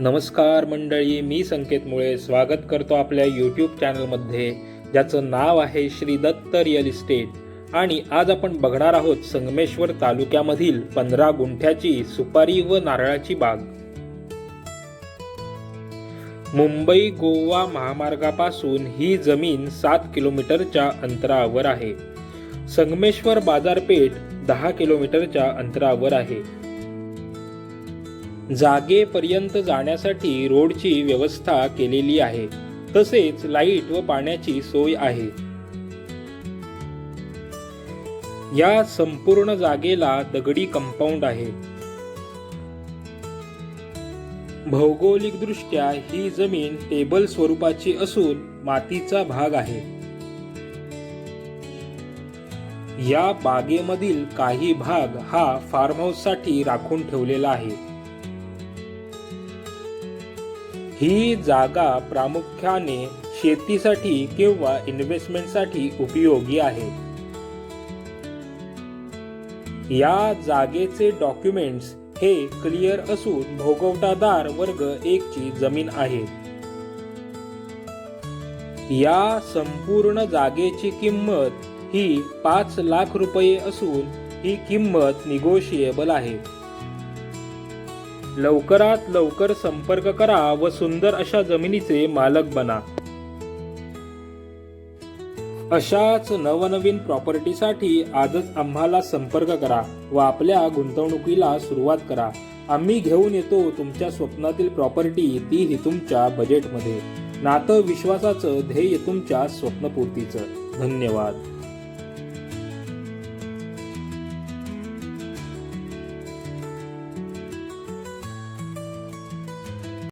नमस्कार मंडळी मी संकेत मुळे स्वागत करतो आपल्या यूट्यूब चॅनलमध्ये ज्याचं नाव आहे श्री दत्त रिअल इस्टेट. आणि आज आपण बघणार आहोत संगमेश्वर तालुक्यामधील पंधरा गुंठ्याची सुपारी व नारळाची बाग. मुंबई गोवा महामार्गापासून ही जमीन सात किलोमीटरच्या अंतरावर आहे. संगमेश्वर बाजारपेठ दहा किलोमीटरच्या अंतरावर आहे. जागेपर्यंत जाण्यासाठी रोडची व्यवस्था केलेली आहे. तसेच लाइट व पाण्याची सोय आहे. या संपूर्ण जागेला दगडी कंपाऊंड आहे. भौगोलिकदृष्ट्या ही जमीन टेबल स्वरूपाची असून मातीचा भाग आहे. या बागेमधील काही भाग हा फार्म हाऊससाठी राखून ठेवलेला आहे. ही जागा प्रामुख्याने शेतीसाठी किंवा इन्व्हेस्टमेंटसाठी उपयोगी आहे. या जागेचे डॉक्युमेंट्स हे क्लिअर असून भोगवटादार वर्ग एक ची जमीन आहे. या संपूर्ण जागेची किंमत ही पाच लाख रुपये असून ही किंमत निगोशिएबल आहे. लवकरात लवकर संपर्क करा व सुंदर अशा जमिनीचे मालक बना. अशाच नवनवीन प्रॉपर्टीसाठी आजच आम्हाला संपर्क करा व आपल्या गुंतवणुकीला सुरुवात करा. आम्ही घेऊन येतो तुमच्या स्वप्नातील प्रॉपर्टी तीही तुमच्या बजेटमध्ये नातं विश्वासाचं ध्येय तुमच्या स्वप्नपूर्तीचं. धन्यवाद.